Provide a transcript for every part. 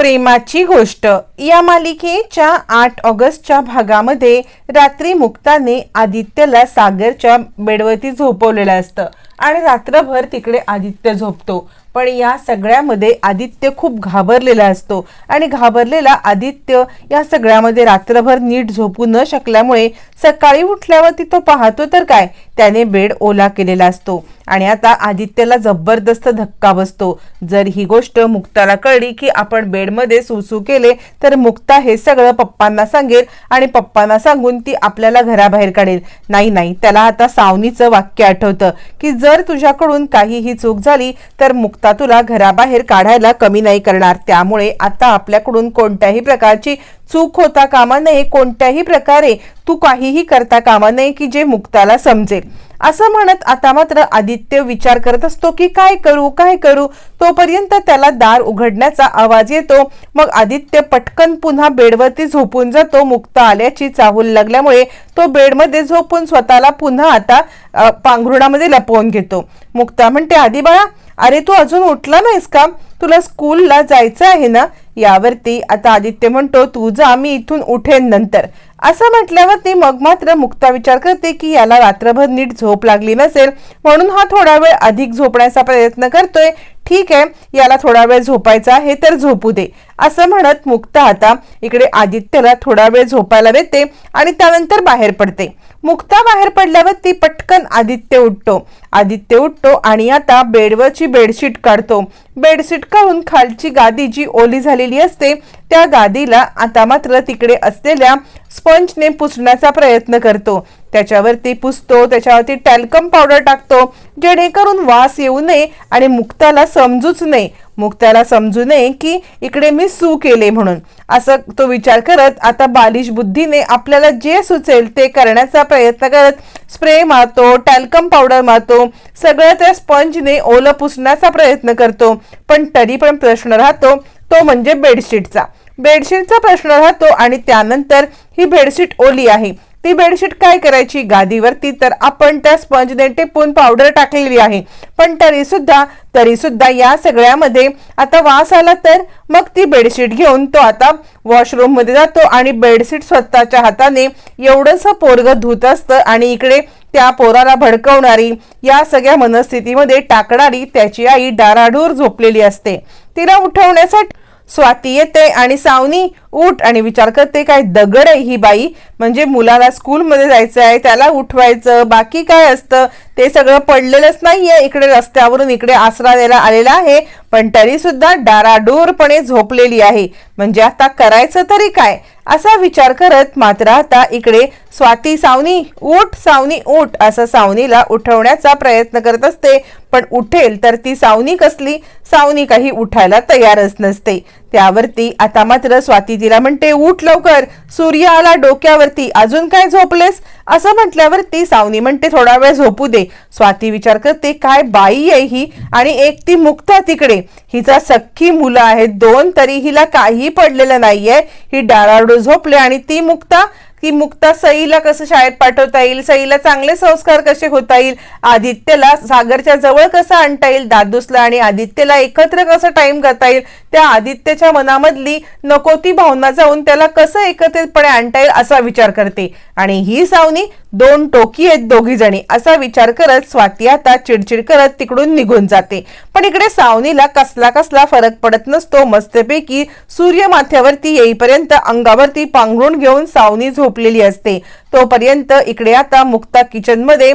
प्रेमाची गोष्ट. या मालिकेच्या आठ ऑगस्टच्या भागामध्ये रात्री मुक्ताने आदित्यला सागरच्या बेडवरती झोपवलेलं असतं आणि रात्रभर तिकडे आदित्य झोपतो. पण या सगळ्यामध्ये आदित्य खूप घाबरलेला असतो आणि घाबरलेला आदित्य या सगळ्यामध्ये रात्रभर नीट झोपू न शकल्यामुळे सकाळी उठल्यावरती तो पाहतो तर काय? त्याने बेड ओला केलेला असतो. आणि आता आदित्यला जबरदस्त धक्का बसतो. जर ही गोष्ट मुक्ताला कळली की आपण बेडमध्ये सुसू केले तर मुक्ता हे सगळं पप्पांना सांगेल आणि पप्पांना सांगून ती आपल्याला घराबाहेर काढेल. नाही नाही त्याला आता सावनीचं वाक्य आठवतं की जर तुझ्याकडून काहीही चूक झाली तर मुक्ता तुला घराबाहेर काढायला कमी नाही करणार. त्यामुळे आता आपल्याकडून कोणत्याही प्रकारची चूक होता कामा नये कोणत्याही प्रकारे तू काहीही करता कामा नये की जे मुक्ताला समजेल. असं म्हणत आता मात्र आदित्य विचार करत असतो की काय करू काय करू? तोपर्यंत त्याला दार उघडण्याचा आवाज येतो. मग आदित्य पटकन पुन्हा बेडवरती झोपून जातो. मुक्ता आल्याची चाहूल लागल्यामुळे तो बेडमध्ये झोपून स्वतःला पुन्हा आता पांघरुणामध्ये लपवून घेतो. मुक्ता म्हणते आधी बाळा अरे तू अजून उठला नाहीस का? तुला स्कूलला जायचं आहे ना यावरती आता आदित्य म्हणतो तू जा मी इथून उठेन नंतर. असं म्हटल्यावरती मग मात्र मुक्ता विचार करते की याला रात्रभर नीट झोप लागली नसेल. म्हणून हा थोडा वेळ अधिक झोपण्याचा प्रयत्न करतोय. ठीक आहे याला थोडा वेळ झोपायचा आहे तर झोपू दे. असं म्हणत मुक्ता आता इकडे आदित्यला थोडा वेळ झोपायला देते आणि त्यानंतर बाहेर पडते. मुक्ता बाहेर पडल्यावर ती पटकन आदित्य उठतो. आदित्य उठतो आणि आता बेडवरची बेडशीट काढतो. बेडशीट काढून खालची गादी जी ओली झालेली असते त्या गादीला आता मात्र तिकडे असलेल्या स्पंजने पुसण्याचा प्रयत्न करतो. त्याच्यावरती पुसतो त्याच्यावरती टॅल्कम पावडर टाकतो. जेणेकरून वास येऊ नये आणि मुक्ताला समजूच नये. मुक्ताला समजू नये की इकडे मी सू केले म्हणून. असं तो विचार करत आता बालिश बुद्धीने आपल्याला जे सुचेल ते करण्याचा प्रयत्न करत स्प्रे मारतो टॅल्कम पावडर मारतो. सगळं त्या स्पंजने ओलं पुसण्याचा प्रयत्न करतो. पण तरी पण प्रश्न राहतो तो म्हणजे बेडशीटचा. बेडशीटचा प्रश्न राहतो आणि त्यानंतर ही बेडशीट ओली आहे. ती बेडशीट काय करायची? गादीवरती. तर आपण त्या स्पंजने टिपून पावडर टाकलेली आहे. पण तरी सुद्धा तरी सुद्धा या सगळ्यामध्ये आता वास आला तर मग ती बेडशीट घेऊन तो आता वॉशरूममध्ये जातो आणि बेडशीट स्वतःच्या हाताने एवढंस पोरग धुत असतं आणि इकडे त्या पोराला भडकवणारी या सगळ्या मनस्थितीमध्ये टाकणारी त्याची आई डाराडूर झोपलेली असते. तिला उठवण्यासाठी स्वाती येते आणि सावनी उठ आणि विचार करते काय दगड आहे ही बाई? म्हणजे मुलाला स्कूलमध्ये जायचं आहे त्याला उठवायचं बाकी काय असतं? ते सगळं पडलेलंच नाहीये इकडे रस्त्यावरून इकडे आसरा द्यायला आलेला आहे पण तरी सुद्धा डाराडोरपणे झोपलेली आहे. म्हणजे आता करायचं तरी काय? असा विचार करत मात्र आता इकडे स्वाती सावनी उठ सावनी उठ असं सावनीला उठवण्याचा प्रयत्न करत असते पण उठेल तर ती सावनी कसली? सावनी काही उठायला तयारच नसते. त्यावरती आता मात्र स्वाती तिला म्हणते उठ लवकर सूर्य आला डोक्यावरती अजून काय झोपलेस? असं म्हटल्यावरती सावनी म्हणते थोडा वेळ झोपू दे. स्वाती विचार करते काय बाई आहे ही? आणि एक ती मुक्ता तिकडे. हिचा सख्खी मुलं आहेत दोन तरी हिला काही पडलेलं नाहीये. ही डाळाडू झोपले आणि ती मुक्ता की मुक्ता सईला कसं शाळेत पाठवता येईल? सईला चांगले संस्कार कसे होता येईल? आदित्यला सागरच्या जवळ कसं आणता येईल? दादूसला आणि आदित्यला एकत्र कसं टाइम करता येईल? त्या आदित्यच्या मनामधली नको ती भावना जाऊन त्याला कसं एकत्रितपणे आणता येईल असा विचार करते. आणि ही सावनी दोन टोकी आहेत दोघी जणी असा विचार करत स्वाती आता चिडचिड करत तिकडून निघून जाते. पण इकडे सावनीला कसला कसला फरक पडत नसतो. मस्तपैकी सूर्य माथ्यावरती येईपर्यंत अंगावरती पांघरून घेऊन सावनी झोपलेली असते. तोपर्यंत इकडे आता मुक्ता किचनमध्ये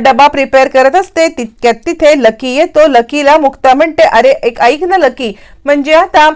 डबा प्रिपेअर करत असते. तितक्यात तिथे लकी येतो. लकीला मुक्ता म्हणते अरे एक ऐक ना लकी. म्हणजे आता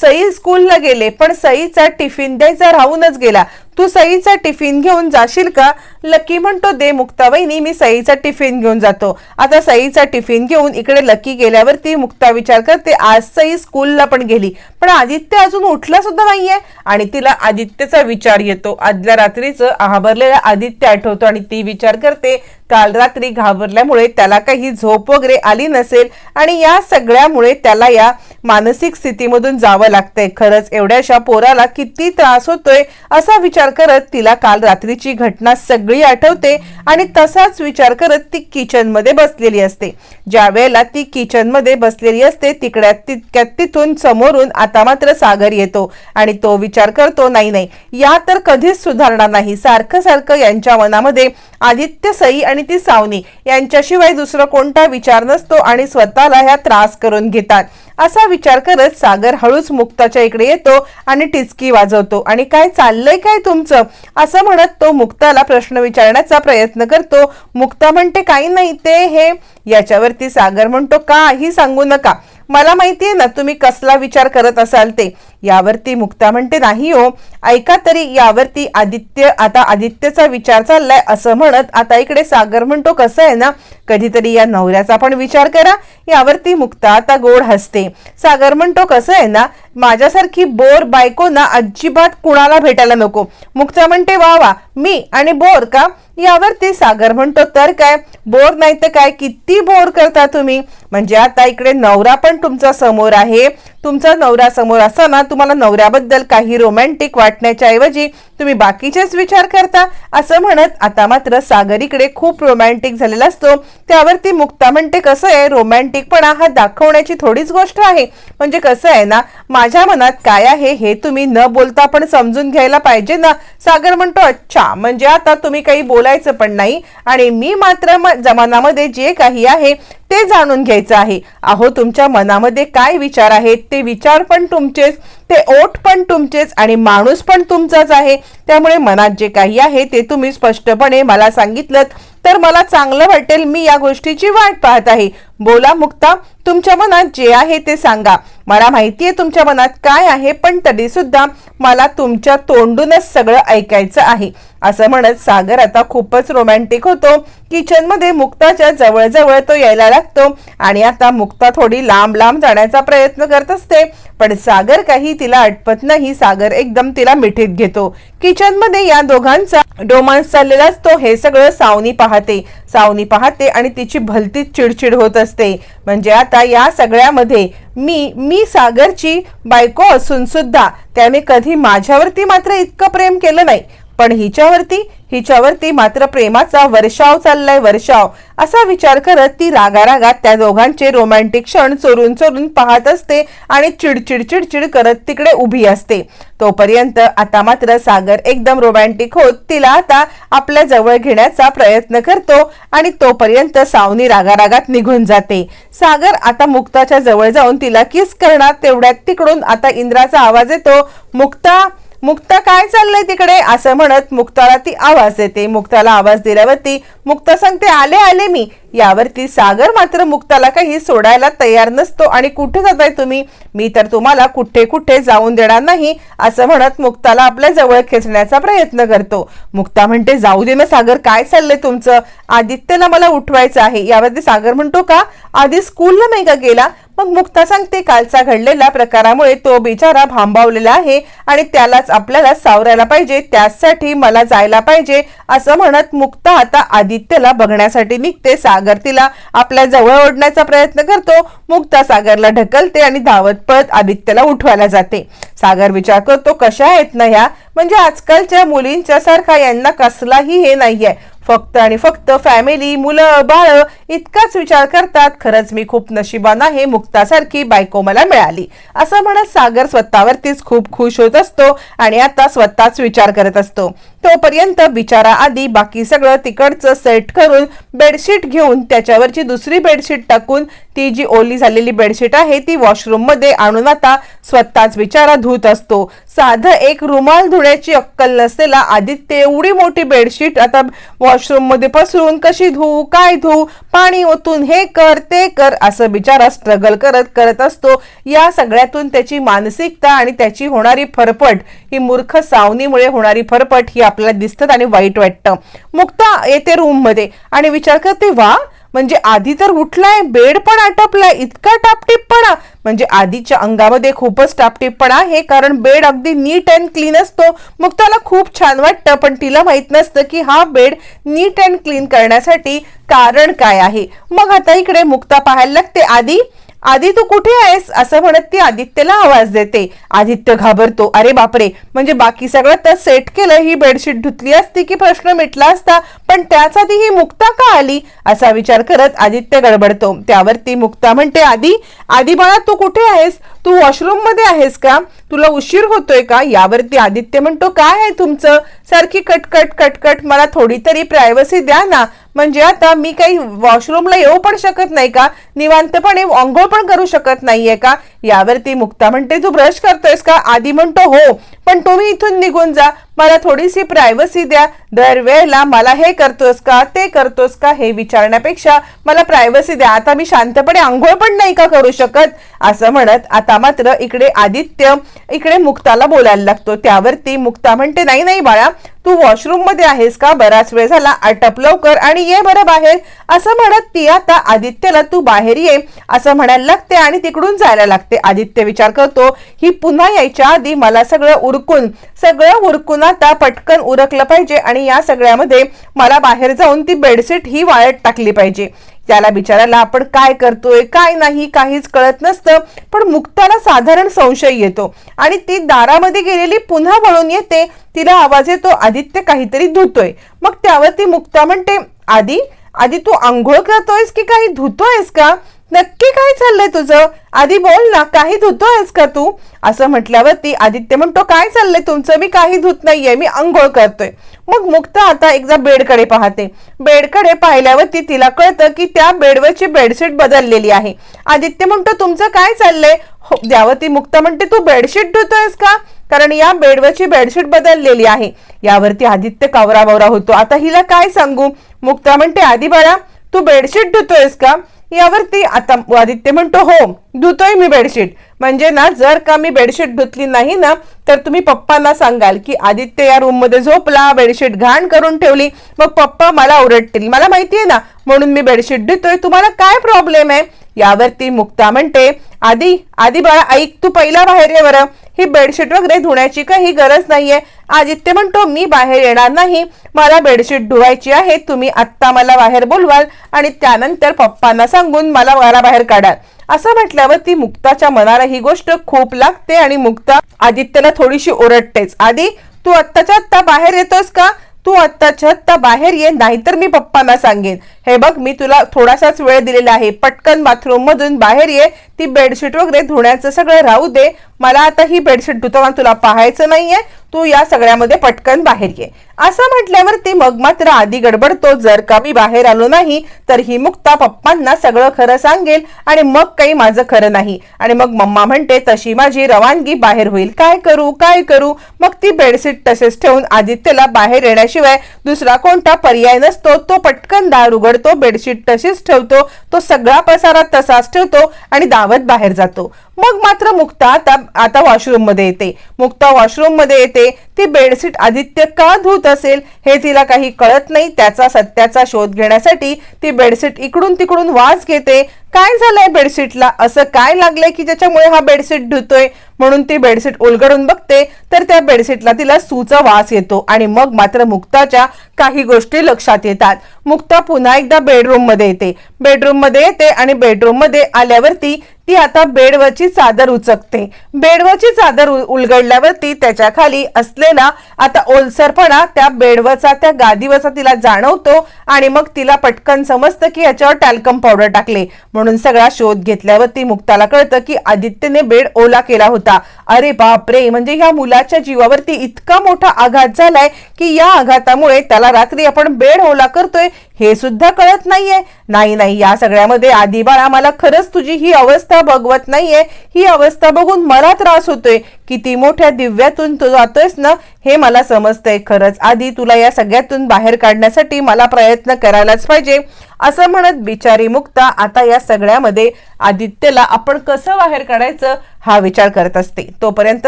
सई स्कूलला गेले पण सईचा टिफिन द्यायचा राहूनच गेला. तू सईचा टिफिन घेऊन जाशील का? लकी म्हणतो दे मुक्ता वहिनी मी सईचा टिफिन घेऊन जातो. आता सईचा टिफिन घेऊन इकडे लकी गेल्यावरती मुक्ता विचार करते आज सई स्कूलला पण गेली पण आदित्य अजून उठला सुद्धा नाहीये. आणि तिला आदित्यचा विचार येतो. आदल्या रात्रीचं आहाबरलेला आदित्य आठवतो आणि ती विचार करते काल रात्री घाबरल्यामुळे त्याला काही झोप वगैरे आली नसेल आणि या सगळ्यामुळे त्याला या मानसिक स्थितीमधून जावं लागतंय. खरंच एवढ्याशा पोराला किती त्रास होतोय असा विचार करत तिला काल रात्रीची घटना सगळी आठवते आणि तसाच विचार करत ती किचनमध्ये बसलेली असते. ज्या वेळेला ती किचनमध्ये बसलेली असते तिकड्यात तितक्यात तिथून समोरून आता मात्र सागर येतो आणि तो विचार करतो नाही नाही या तर कधीच सुधारणार नाही. सारखं सारखं यांच्या मनामध्ये आदित्य सई आणि आणि ती सावनी यांच्याशिवाय दुसरं कोणता विचार नसतो आणि स्वतःला ह्या त्रास करून घेतात. असा विचार करत सागर हळूच मुक्ताच्या इकडे येतो आणि टिचकी वाजवतो. आणि काय चाललंय काय तुमचं? असं म्हणत तो मुक्ताला प्रश्न विचारण्याचा प्रयत्न करतो. मुक्ता म्हणते काही नाही ते हे याच्यावरती सागर म्हणतो काही सांगू नका. मला माहितीये ना तुम्ही कसला विचार करत असाल ते. यावरती मुक्ता म्हणते नाही हो ऐका तरी यावरती आदित्य आता आदित्यचा विचार चाललाय असं म्हणत आता इकडे सागर म्हणतो कसं आहे ना कधीतरी या नवऱ्याचा पण विचार करा यावरती मुक्ता आता गोड हसते. सागर म्हणतो कसं आहे ना माझ्यासारखी बोर बायको ना अजिबात कुणाला भेटायला नको. मुक्ता म्हणते वा वा मी आणि बोर का? यावरती सागर म्हणतो तर काय बोर नाही तर काय किती बोर करता तुम्ही? म्हणजे आता इकडे नवरा पण तुमचा समोर आहे. तुमचा नवरा समोर असताना तुम्हाला नवऱ्याबद्दल काही रोमॅन्टिक वाटण्याच्या ऐवजी तुम्ही बाकीचेच विचार करता असं म्हणत आता मात्र सागरीकडे खूप रोमॅन्टिक झालेला असतो. त्यावरती मुक्ता म्हणते कसं आहे रोमॅन्टिकपणा हा दाखवण्याची थोडीच गोष्ट आहे. म्हणजे कसं आहे ना माझ्या मनात काय आहे हे तुम्ही न बोलता पण समजून घ्यायला पाहिजे ना. सागर म्हणतो अच्छा म्हणजे आता तुम्ही काही बोलायचं पण नाही आणि मी मात्र म- जमानामध्ये जे काही आहे ते जाणून घ्यायचं आहे. अहो तुमच्या मनामध्ये काय विचार आहेत? ते विचार पण तुमचेच ते ओठ पण तुमचेच आणि माणूस पण तुमचाच आहे. त्यामुळे मनात जे काही आहे ते तुम्ही स्पष्टपणे मला सांगितलं तर मला चांगलं वाटेल मी या गोष्टीची वाट पाहत आहे. बोला मुक्ता तुमच्या मनात जे आहे ते सांगा. मला माहितीये तुमच्या मनात काय आहे पण तरी सुद्धा मला तुमच्या तोंडूनच सगळं ऐकायचं आहे. असं म्हणत सागर आता खूपच रोमॅन्टिक होतो. किचनमध्ये मुक्ताच्या जवळजवळ तो यायला लागतो आणि आता मुक्ता थोडी लांब लांब जाण्याचा प्रयत्न करत असते. पण सागर काही तिला अटपत नाही. सागर एकदम तिला मिठीत घेतो. किचनमध्ये या दोघांचा रोमांस चाललेला असतो. हे सगळं सावनी पाहते. सावनी पाहते आणि तिची भलतीच चिडचिड होत असते. म्हणजे आता या सगळ्यामध्ये मी मी सागरची बायको असून सुद्धा त्याने कधी माझ्यावरती मात्र इतकं प्रेम केलं नाही. पण हिच्यावरती हिच्यावरती मात्र प्रेमाचा वर्षाव चाललाय वर्षाव असा विचार करत ती रागारागात त्या दोघांचे रोमॅन्टिक क्षण चोरून चोरून पाहत असते आणि चिडचिड चिडचिड करत तिकडे उभी असते. तोपर्यंत आता मात्र सागर एकदम रोमॅन्टिक होत तिला आता आपल्या जवळ घेण्याचा प्रयत्न करतो आणि तोपर्यंत सावनी रागारागात निघून जाते. सागर आता मुक्ताच्या जवळ जाऊन तिला किस करणार तेवढ्यात तिकडून आता इंद्राचा आवाज येतो मुक्ता मुक्ता काय चाललंय तिकडे? असं म्हणत मुक्ताला ती आवाज देते. मुक्ताला आवाज दिल्यावरती मुक्ता सांगते आले आले मी. यावरती सागर मात्र मुक्ताला काही सोडायला तयार नसतो. आणि कुठे जाताय तुम्ही? मी तर तुम्हाला कुठे कुठे जाऊन देणार नाही असं म्हणत मुक्ताला आपल्या जवळ खेचण्याचा प्रयत्न करतो. मुक्ता म्हणते जाऊ दे ना सागर काय चाललंय तुमचं? आदित्यला मला उठवायचं आहे. यावरती सागर म्हणतो का? आधी स्कूलला नाही का गेला? मग मुक्ता सांगते कालचा घडलेला प्रकारामुळे तो बिचारा भांबावलेला आहे आणि त्यालाच आपल्याला सावरायला पाहिजे त्यासाठी मला जायला पाहिजे असं म्हणत मुक्ता आता आदित्यला बघण्यासाठी निघते सागर तिला आपल्या जवळ ओढण्याचा प्रयत्न करतो. मुक्ता सागरला ढकलते आणि धावत पळत आदित्यला उठवायला जाते. सागर विचार करतो कशा आहेत ना ह्या? म्हणजे आजकालच्या मुलींच्या सारखा यांना कसलाही हे नाहीये. फक्त आणि फक्त फॅमिली मुलं बाळ इतकाच विचार करतात खरंच मी खूप नशिबान आहे मुक्तासारखी बायको मला मिळाली. असं म्हणत सागर स्वतःवरतीच खूप खुश होत असतो आणि आता स्वतःच विचार करत असतो. तोपर्यंत बिचारा आधी बाकी सगळं तिकडचं सेट करून बेडशीट घेऊन त्याच्यावरची दुसरी बेडशीट टाकून ती जी ओली झालेली बेडशीट आहे ती वॉशरूममध्ये आणून आता स्वतःच बिचारा धुत असतो. साधं एक रुमाल धुण्याची अक्कल नसलेला आदित्य एवढी मोठी बेडशीट आता वॉशरूममध्ये पसरून कशी धुऊ काय धुऊ पाणी ओतून हे कर ते कर असं बिचारा स्ट्रगल करत करत असतो. या सगळ्यातून त्याची मानसिकता आणि त्याची होणारी फरफट ही मूर्ख सावनीमुळे होणारी फरफट ही आपल्याला दिसतात आणि वाईट वाटतं. मुक्ता येते रूममध्ये आणि विचार करते वा म्हणजे आधी तर उठलाय बेड पण आटपलाय इतका टापटीपणा म्हणजे आधीच्या अंगामध्ये खूपच टापटीपणा आहे कारण बेड अगदी नीट अँड क्लीन असतो. मग त्याला खूप छान वाटतं पण तिला माहीत नसतं की हा बेड नीट अँड क्लीन करण्यासाठी कारण काय आहे. मग आता इकडे मुक्ता पाहायला लागते. आधी आधी तू कुठे आहेस? असं म्हणत ती आदित्यला आवाज देते. आदित्य घाबरतो. अरे बापरे! म्हणजे बाकी सगळं तर सेट केलं ही बेडशीट धुतली असती की प्रश्न मिटला असता पण त्याच आधी ही मुक्ता का आली? असा विचार करत आदित्य गडबडतो. त्यावरती मुक्ता म्हणते आधी आधी बाळा तू कुठे आहेस? तू वॉशरूममध्ये आहेस का? तुला उशीर होतोय का? यावरती आदित्य म्हणतो काय आहे तुमचं? सारखी कटकट कटकट मला थोडी तरी प्रायव्हसी द्या ना. म्हणजे आता मी काही वॉशरूमला येऊ पण शकत नाही का? निवांतपणे आंघोळ पण करू शकत नाहीये का? यावरती मुक्ता म्हणते तू ब्रश करतोयस का? आधी म्हणतो हो पण तुम्ही इथून निघून जा. मला थोडीशी प्रायव्हसी द्या. दरवेळेला मला हे करतोस का ते करतोस का हे विचारण्यापेक्षा मला प्रायव्हसी द्या. आता मी शांतपणे आंघोळ पण नाही का करू शकत? असं म्हणत आता मात्र इकडे आदित्य इकडे मुक्ताला बोलायला लागतो. त्यावरती मुक्ता म्हणते नाही नाही बाळा तू वॉशरूममध्ये आहेस का? बराच वेळ झाला. आटप लवकर आणि ये बरं बाहेर. असं म्हणत ती आता आदित्यला तू बाहेर ये. असं म्हणायला लागते आणि तिकडून जायला लागते. आदित्य विचार करतो ही पुन्हा यायच्या आधी मला सगळं उरकून सगळं उरकून आता पटकन उरकलं पाहिजे आणि या सगळ्यामध्ये मला बाहेर जाऊन ती बेडशीट ही वाळत टाकली पाहिजे. त्याला बिचाराला आपण काय करतोय काय नाही काहीच कळत नसतं. पण मुक्ताला साधारण संशय येतो. आणि ती दारामध्ये गेलेली पुन्हा वळून येते. तिला आवाज येतो आदित्य काहीतरी धुतोय. मग त्यावर ती मुक्ता म्हणते आधी आधी तू आंघोळ करतोयस की काही धुतोयस का? नक्की काय चाललंय तुझं? आधी बोल ना काही धुतो आहेस का तू? असं म्हटल्यावरती आदित्य म्हणतो काय चाललंय तुमचं? मी काही धुत नाहीये मी आंघोळ करतोय. मग मुक्ता आता एकदा बेडकडे पाहते. बेडकडे पाहिल्यावरती तिला कळतं की त्या बेडवरची बेडशीट बदललेली आहे. आदित्य म्हणतो तुमचं काय चाललंय? हो द्यावती मुक्ता म्हणते तू बेडशीट धुतोयस का? कारण या बेडवरची बेडशीट बदललेली आहे. यावरती आदित्य कावरा बावरा होतो. आता हिला काय सांगू? मुक्ता म्हणते आधी बाळा तू बेडशीट धुतोयस का? यावरती आता आदित्य म्हणतो हो धुतोय मी बेडशीट म्हणजे ना जर का मी बेडशीट धुतली नाही ना तर तुम्ही पप्पांना सांगाल की आदित्य या रूममध्ये झोपला बेडशीट घाण करून ठेवली. मग पप्पा मला ओरडतील. मला माहितीये ना म्हणून मी बेडशीट धुतोय. तुम्हाला काय प्रॉब्लेम आहे? यावर ती मुक्ता म्हणते आधी आधी बाळा ऐक तू पहिला बाहेर ये बरं. ही बेडशीट वगैरे धुण्याची काही गरज नाहीये. आदित्य म्हणतो मी बाहेर येणार नाही. मला बेडशीट धुवायची आहे. तुम्ही आत्ता मला बाहेर बोलवाल आणि त्यानंतर पप्पांना सांगून मला घराबाहेर काढाल. असं म्हटल्यावर ती मुक्ताच्या मनाला ही गोष्ट खूप लागते आणि मुक्ता आदित्यला थोडीशी ओरडतेच आधी तू आत्ताच्या आत्ता बाहेर येतोस का? तू आत्ता आत्ता बाहेर ये नाहीतर मी पप्पांना सांगेन. हे बघ मी तुला थोडासाच वेळ दिलेला आहे. पटकन बाथरूम मधून बाहेर ये. ती बेडशीट वगैरे धुण्याचं सगळं राहू दे. मला आता ही बेडशीट धुताना तुला पाहायचं नाहीये. तू या सगळ्यामध्ये पटकन बाहेर ये. असं म्हटल्यावर ती मग मात्र आधी गडबडतो. जर का मी बाहेर आलो नाही तर ही मुक्ता पप्पांना सगळं खरं सांगेल आणि मग काही माझं खरं नाही. आणि मग मम्मा म्हणते तशी माझी रवानगी बाहेर होईल. काय करू? काय करू? मग ती बेडशीट तसेच ठेवून आदित्यला बाहेर येण्याशिवाय दुसरा कोणता पर्याय नसतो तो पटकन दार उघडतो बेडशीट तशीच ठेवतो तो सगळा पसारा तसाच ठेवतो आणि दावत बाहेर जातो. मग मात्र मुक्ता आता आता वॉशरूममध्ये येते. मुक्ता वॉशरूममध्ये येते. ती बेडशीट आदित्य का धुत असेल हे तिला काही कळत नाही. त्याचा सत्याचा शोध घेण्यासाठी ती बेडशीट इकडून तिकडून वास घेते. काय झालंय बेडशीटला? असं काय लागलंय की ज्याच्यामुळे हा बेडशीट धुतोय? म्हणून ती बेडशीट उलगडून बघते तर त्या बेडशीटला तिला सूचा वास येतो आणि मग मात्र मुक्ताच्या काही गोष्टी लक्षात येतात. मुक्ता पुन्हा एकदा बेडरूममध्ये येते. बेडरूममध्ये येते आणि बेडरूममध्ये आल्यावरती ती आता बेडवरची चादर उचकते. बेडवरची चादर उलगडल्यावरती त्याच्याखाली असलेला आता ओलसरपणा त्या बेडवरचा त्या गादीवरचा तिला जाणवतो आणि मग तिला पटकन समजतं की याच्यावर टॅल्कम पावडर टाकले. म्हणून सगळा शोध घेतल्यावरती मुक्ताला कळतं की आदित्यने बेड ओला केला होता. अरे बापरे! म्हणजे ह्या मुलाच्या जीवावरती इतका मोठा आघात झालाय की या आघातामुळे त्याला रात्री आपण बेड ओला करतोय हे सुद्धा कळत नाहीये. नाही नाही या सगळ्यामध्ये आधी बाळा मला खरंच तुझी ही अवस्था बघवत नाहीये. ही अवस्था बघून मला त्रास होतोय. किती मोठ्या दिव्यातून तू जातोयस ना हे मला समजतंय. खरंच आधी तुला या सगळ्यातून बाहेर काढण्यासाठी मला प्रयत्न करायलाच पाहिजे. असं म्हणत बिचारी मुक्ता आता या सगळ्यामध्ये आदित्यला आपण कसं बाहेर काढायचं हा विचार करत असते. तोपर्यंत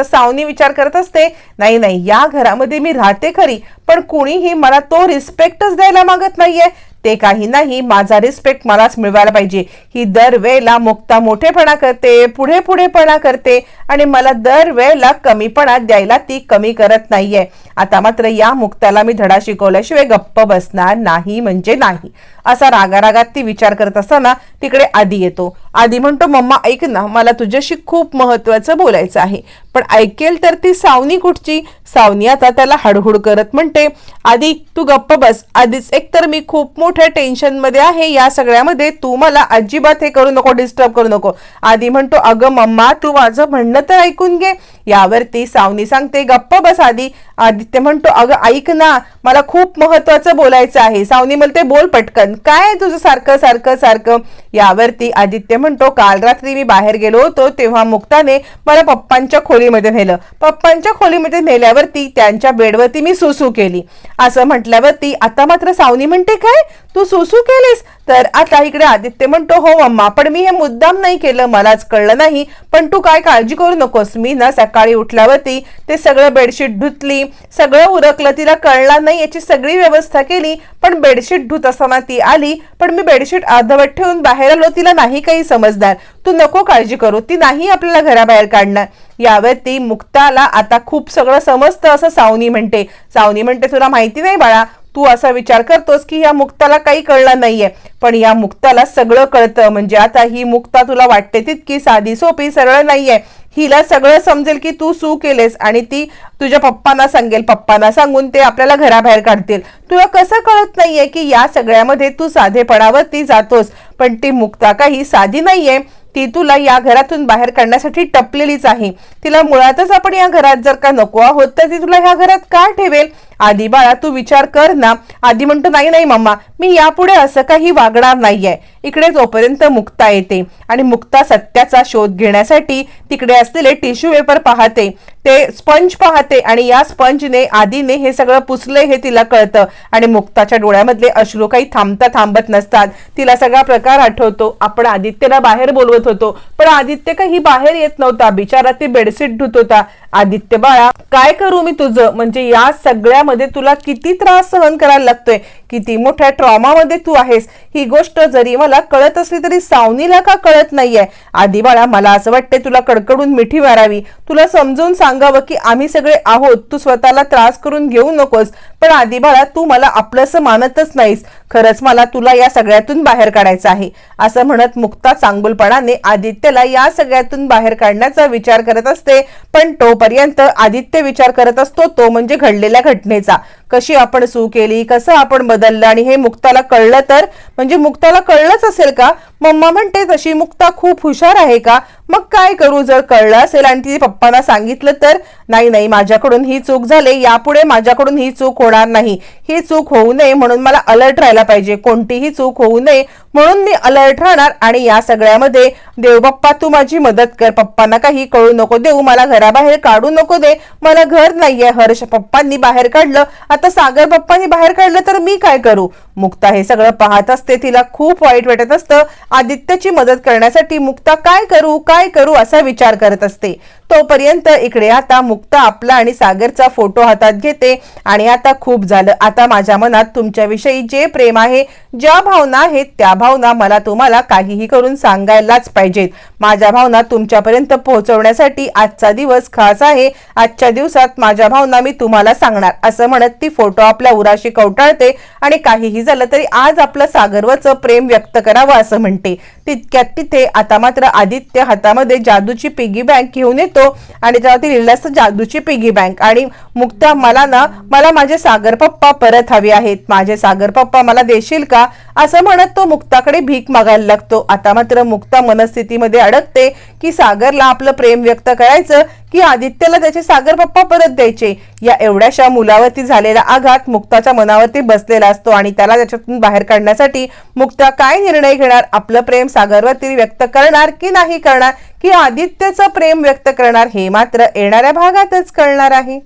सावनी विचार करत असते नाही नाही या घरामध्ये मी राहते खरी पण कुणीही मला तो रिस्पेक्टच द्यायला मागत नाहीये. ते काही नाही माझा रिस्पेक्ट मलाच मिळवायला पाहिजे. ही दरवेळेला मुक्ता मोठेपणा करते पुढे पुढेपणा करते आणि मला दरवेळेला कमीपणा द्यायला ती कमी करत नाहीये. आता मात्र या मुक्ताला मी धडा शिकवल्याशिवाय गप्प बसणार नाही म्हणजे नाही. असा रागारागात ती विचार करत असताना तिकडे आधी येतो. आधी म्हणतो मम्मा ऐक ना मला तुझ्याशी खूप महत्वाचं बोलायचं आहे. पण ऐकेल तर ती सावनी कुठची? सावनी आता त्याला हडहुड करत म्हणते आधी तू गप्प बस. आधीच एकतर मी खूप मोठ्या टेन्शनमध्ये आहे या सगळ्यामध्ये तू मला अजिबात हे करू नको डिस्टर्ब करू नको. आधी म्हणतो अगं मम्मा तू माझं म्हणणं तर ऐकून घे. यावरती सावनी सांगते गप्प बस आधी आदित्य म्हणतो अगं ऐक ना मला खूप महत्वाचं बोलायचं आहे. सावनी म्हणते बोल पटकन. काय तुझं सारखं सारखं सारखं? यावरती आदित्य म्हणतो काल रात्री मी बाहेर गेलो होतो तेव्हा मुक्ताने मला पप्पांच्या खोलीमध्ये नेलं. पप्पांच्या खोलीमध्ये नेल्यावरती त्यांच्या बेडवरती मी सुसू केली. असं म्हटल्यावरती आता मात्र सावनी म्हणते काय? तू सुसू केलीस? तर आता इकडे आदित्य म्हणतो हो मम्मा पण मी हे मुद्दाम नाही केलं. मलाच कळलं नाही. पण तू काय काळजी करू नकोस? मी ना सकाळी उठल्यावरती ते सगळं बेडशीट धुतली सगळं उरकलं तिला कळला नाही याची सगळी व्यवस्था केली पण बेडशीट धुत असताना ती आली पण मी बेडशीट अर्धवट ठेवून बाहेर आलो तिला नाही काही समजणार. तू नको काळजी करू ती नाही आपल्याला घराबाहेर काढणार. यावरती मुक्ताला आता खूप सगळं समजतं असं सावनी म्हणते. सावनी म्हणते तुला माहिती नाही बाळा तू असा विचार करतोस की या मुक्ताला काही कळलं नाहीये. पण या मुक्ताला सगळं कळतं म्हणजे आता ही मुक्ता तुला वाटते तितकी साधी सोपी सरळ नाहीये. हिला सगळं समजेल की तू सू केलेस आणि ती तुझ्या पप्पांना सांगेल पप्पांना सांगून ते आपल्याला घराबाहेर काढतील. तुला कसं कळत नाहीये की या सगळ्यामध्ये तू साधेपणावरती जातोस पण ती मुक्ता काही साधी नाहीये. ती तुला या घरातून बाहेर काढण्यासाठी टपलेलीच आहे. तिला मुळातच आपण या घरात जर का नको आहोत तर ती तुला ह्या घरात का ठेवेल? आधी बाळा तू विचार कर ना. आधी म्हणतो नाही नाही मम्मा मी यापुढे असं काही वागणार नाहीये. इकडे तोपर्यंत मुक्ता येते आणि मुक्ता सत्याचा शोध घेण्यासाठी तिकडे असलेले टिश्यू पेपर पाहते ते स्पंज पाहते आणि या स्पंजने आदीने हे सगळं पुसले हे तिला कळतं. आणि मुक्ताच्या डोळ्यामधले अश्रू काही थांबता थांबत नसतात. तिला सगळा प्रकार आठवतो. आपण आदित्यला बाहेर बोलवत होतो. पण आदित्य काही बाहेर येत नव्हता. बिचारा ते बेडशीट धुत होता. आदित्य बाळा काय करू मी तुझं? म्हणजे या सगळ्यामध्ये तुला किती त्रास सहन करायला लागतोय? किती मोठ्या ट्रॉमामध्ये तू आहेस. ही गोष्ट जरी मला कळत असली तरी सावनीला का कळत नाहीये? आधी बाळा मला असं वाटतंय तुला कडकडून मिठी मारावी. तुला समजून सांगावं की आम्ही सगळे आहोत. तू स्वतःला त्रास करून घेऊ नकोस. पण आधी बाळा तू मला आपलंसं मानतच नाहीस. खरंच मला तुला या सगळ्यातून बाहेर काढायचं आहे. असं म्हणत मुक्ता चांगुलपणाने आदित्यला या सगळ्यातून बाहेर काढण्याचा विचार करत असते. पण तोपर्यंत आदित्य विचार करत असतो तो म्हणजे घडलेल्या घटनेचा. कशी आपण सू केली कसं आपण बदललं आणि हे मुक्ताला कळलं तर? म्हणजे मुक्ताला कळलंच असेल का? मम्मा म्हणते तशी. मुक्ता खूप हुशार आहे का? मग काय करू जर कळलं असेल आणि ती पप्पांना सांगितलं तर? नाही नाही माझ्याकडून ही चूक झाली. यापुढे माझ्याकडून ही चूक होणार नाही. ही चूक होऊ नये म्हणून मला अलर्ट राहायला पाहिजे. कोणतीही चूक होऊ नये म्हणून मी अलर्ट राहणार. आणि या सगळ्यामध्ये देवबाप्पा तू माझी मदत कर. पप्पांना काही कळू नको देऊ. मला घराबाहेर काढू नको दे. मला घर नाहीये. हर्ष पप्पांनी बाहेर काढलं. आता सागर पप्पांनी बाहेर काढलं तर मी काय करू? मुक्ता हे सगळं पाहत असते तिला खूप वाईट वाटत असतं. आदित्यची मदत करण्यासाठी मुक्ता काय करू काय करू असा विचार करत असते. तोपर्यंत इकडे आता मुक्ता आपला आणि सागरचा फोटो हातात घेते. आणि आता खूप झालं. आता माझ्या मनात तुमच्याविषयी जे प्रेम आहे ज्या भावना आहेत त्या भावना मला तुम्हाला काहीही करून सांगायलाच पाहिजेत. माझ्या भावना तुमच्यापर्यंत पोहोचवण्यासाठी आजचा दिवस खास आहे. आजच्या दिवसात माझ्या भावना मी तुम्हाला सांगणार. असं म्हणत ती फोटो आपल्या उराशी कवटाळते आणि काहीही झालं तरी आज आपलं सागरवचं प्रेम व्यक्त करावं असं म्हणते. तितक्यात तिथे आता मात्र आदित्य हातामध्ये जादूची पिगी बँक घेऊन येतो. आणि त्यावरती लिहिलं असतं जादूची पिगी बँक आणि मुक्ता मला ना मला माझे सागर पप्पा परत हवे आहेत. माझे सागर पप्पा मला देशील का? असं म्हणत तो मुक्ताकडे भीक मागायला लागतो. आता मात्र मुक्ता मनस्थितीमध्ये अडकते की सागरला आपलं प्रेम व्यक्त करायचं की आदित्यला त्याचे सागर पप्पा परत द्यायचे. या एवढ्याशा मुलावरती झालेला आघात मुक्ताच्या मनावरती बसलेला असतो आणि त्याला त्याच्यातून बाहेर काढण्यासाठी मुक्ता काय निर्णय घेणार आपलं प्रेम सागरवरती व्यक्त करणार की नाही करणार की आदित्यचं प्रेम व्यक्त करणार हे मात्र येणाऱ्या भागातच कळणार आहे.